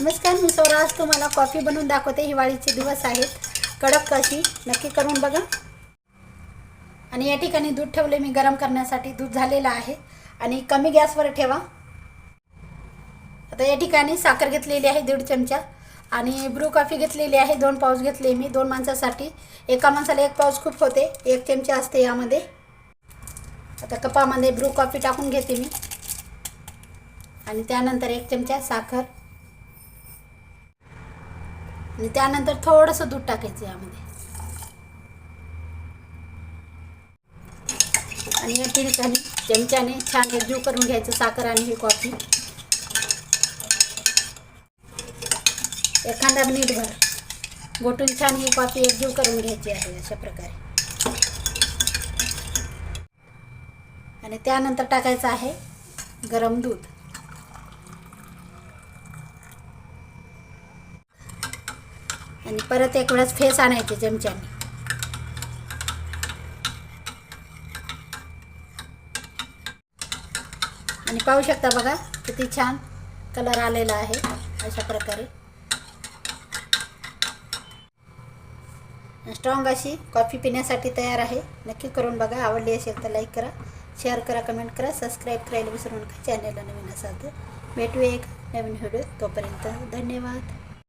नमस्कार मी सौरा आज तुम्हाला कॉफी बनवून दाखवते. हिवाळीचे दिवस आहेत. कडक कशी? नक्की करून बघा. आणि या ठिकाणी दूध ठेवले मी गरम करण्यासाठी. दूध झालेलं आहे. आणि कमी गॅसवर ठेवा. आता या ठिकाणी साखर घेतलेली आहे दीड चमचा. आणि ब्रू कॉफी घेतलेली आहे. दोन पाऊस घेतले मी दोन माणसासाठी. एका माणसाला एक पाऊस खूप होते. एक चमचा असते यामध्ये. आता कपामध्ये ब्रू कॉफी टाकून घेते मी. आणि त्यानंतर एक चमचा साखर. आणि त्यानंतर थोडंसं दूध टाकायचं यामध्ये. आणि या ठिकाणी चमच्याने छान एकजीव करून घ्यायचं साखर आणि ही कॉफी एखादा मिनिटभर गोटून छान ही कॉफी एकजीव करून घ्यायची आहे अशा प्रकारे. आणि त्यानंतर टाकायचं आहे गरम दूध. आणि परत एक वेळेस फेस आणायचे चमच्याने. आणि पाहू शकता बघा किती छान कलर आलेला आहे अशा प्रकारे. स्ट्रॉंग अशी कॉफी पिण्यासाठी तयार आहे. नक्की करून बघा आवडली असेल तर लाईक करा शेअर करा कमेंट करा सबस्क्राईब करायला विसरू नका. चॅनलला नवीन असाल तर भेटूया एक नवीन व्हिडिओ तोपर्यंत. धन्यवाद.